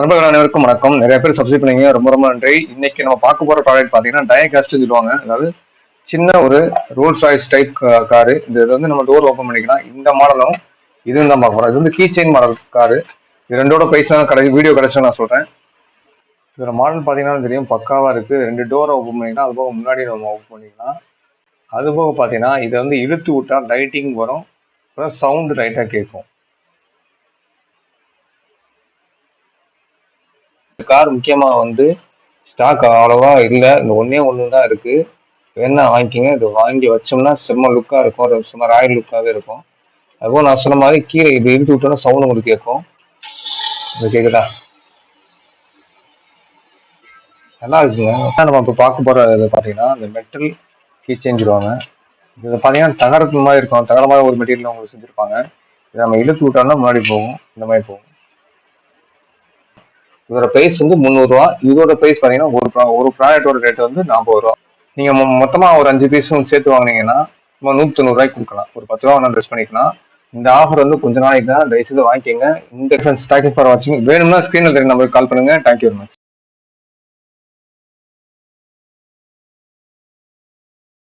நண்பர்கள் அனைவருக்கும் வணக்கம். நிறைய பேர் சப்ஸ்கிரைப் பண்ணீங்க. ரொம்ப ரொம்ப நன்றி. இன்னைக்கு நம்ம பார்க்க போற ப்ராடக்ட் பாத்தீங்கன்னா டயகாஸ்ட் சொல்லுவாங்க. அதாவது சின்ன ஒரு ரோல்ஸ் ராய்ஸ் டைப் காரு இந்த இது வந்து நம்ம டோர் ஓப்பன் பண்ணிக்கலாம். இந்த மாடலும் இதுவும் தான் பார்க்க போறோம். இது வந்து கீ செயின் மாடல் காரு இது ரெண்டோட பிரைஸ் கடை வீடியோ கிடைச்சா நான் சொல்றேன். இதோட மாடல் பார்த்தீங்கன்னா தெரியும். பக்காவா இருக்கு. ரெண்டு டோரை ஓப்பன் பண்ணிக்கலாம். அது போக முன்னாடி நம்ம ஓப்பன் பண்ணிக்கலாம். அது போக பார்த்தீங்கன்னா இதை வந்து இழுத்து விட்டா லைட்டிங் வரும். அப்புறம் சவுண்டு லைட்டாக கேட்கும். கார் முக்கியமாக வந்து ஸ்டாக் அவ்வளோவா இல்லை. இந்த ஒன்றே ஒன்று தான் இருக்குது வேணா வாங்கிக்கிங்க? இது வாங்கி வச்சோம்னா செம்ம லுக்காக இருக்கும். ஒரு ராயல் லுக்காகவே இருக்கும். அதுவும் நான் சொன்ன மாதிரி கீழே இது இழுத்து விட்டோன்னா சவுண்ட் உங்களுக்கு கேட்கும். இது கேட்குதா நல்லா இருக்குங்க. நம்ம இப்போ பார்க்க போகிற இது பார்த்தீங்கன்னா இந்த மெட்டல் கீ செஞ்சிருவாங்க இது பார்த்தீங்கன்னா தகரத்து மாதிரி இருக்கும். தகர மாதிரி ஒரு மெட்டீரியல் உங்களுக்கு செஞ்சுருப்பாங்க. இதை நம்ம இழுத்து விட்டோம்னா முன்னாடி போகும். இந்த மாதிரி போகும். இதோட பிரைஸ் வந்து முந்நூறுரூவா இதோட பிரைஸ் பார்த்தீங்கன்னா ஒரு ப்ரா ஒரு ப்ராடக்டோட ரேட் வந்து நாற்பது ரூபா நீங்கள் மொத்தமாக ஒரு அஞ்சு பீஸும் சேர்த்து வாங்குனீங்கன்னா நம்ம நூற்றி தொண்ணூறுரூவாய்க்கு கொடுக்கலாம். ஒரு பத்து ரூபா வேணால் ட்ரெஸ் பண்ணிக்கலாம். இந்த ஆஃபர் வந்து கொஞ்ச நாளைக்கு தான் தயவுசெய்து வாங்கிக்கோங்க. இந்த தேங்க்யூ ஃபார் வாட்சிங் வேணும்னா ஸ்க்ரீனில் தெரிய நம்பருக்கு கால் பண்ணுங்க. Thank you very much